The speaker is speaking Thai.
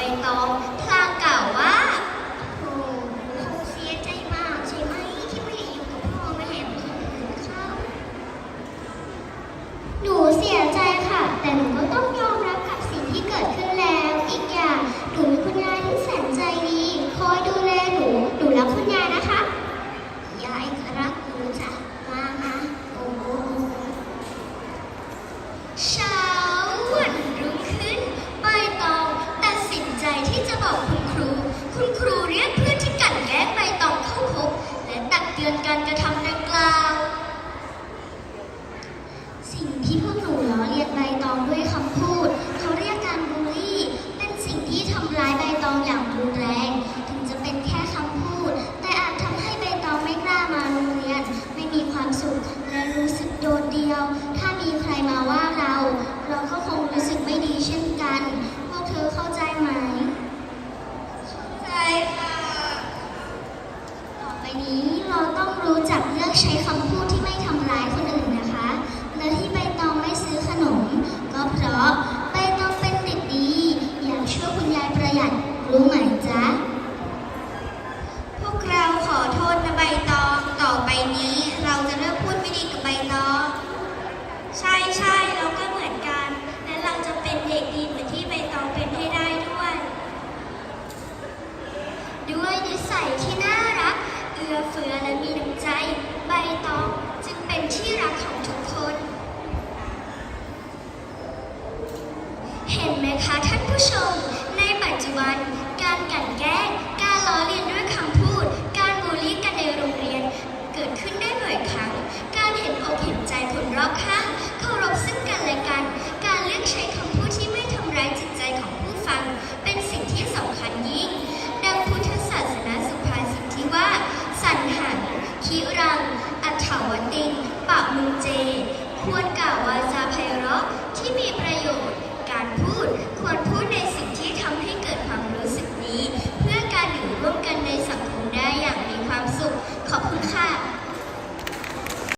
ตอ ที่จะบอกคุณครู คุณครูเรียกเพื่อนที่กันแกล้งใบตองเข้าพบ และตักเตือนการกระทำดังกล่าว สิ่งที่พวกหนูล้อเลียนใบตองด้วยคำ กใช้คำพูดที่ไม่ทำร้ายคนอื่นนะคะ และที่ใบตองไม่ซื้อขนม ก็เพราะใบตองเป็นเด็กดี อยากช่วยคุณยายประหยัดรู้ไหมจ๊ะ พวกเราขอโทษนะใบตองต่อไปนี้ เราจะเลิกพูดไม่ดีกับใบตอง ใช่ใช่เราก็เหมือนกัน และเราจะเป็นเด็กดีเหมือนที่ใบตองเป็นให้ได้ด้วย ด้วยนิสัยที่น่ารักเอื้อเฟื้อและมีน้ำ จึงเป็นที่รักของทุกคน เห็นไหมคะท่านผู้ชม ในปัจจุบันการกันแกล้ เจ ควรกล่าวว่า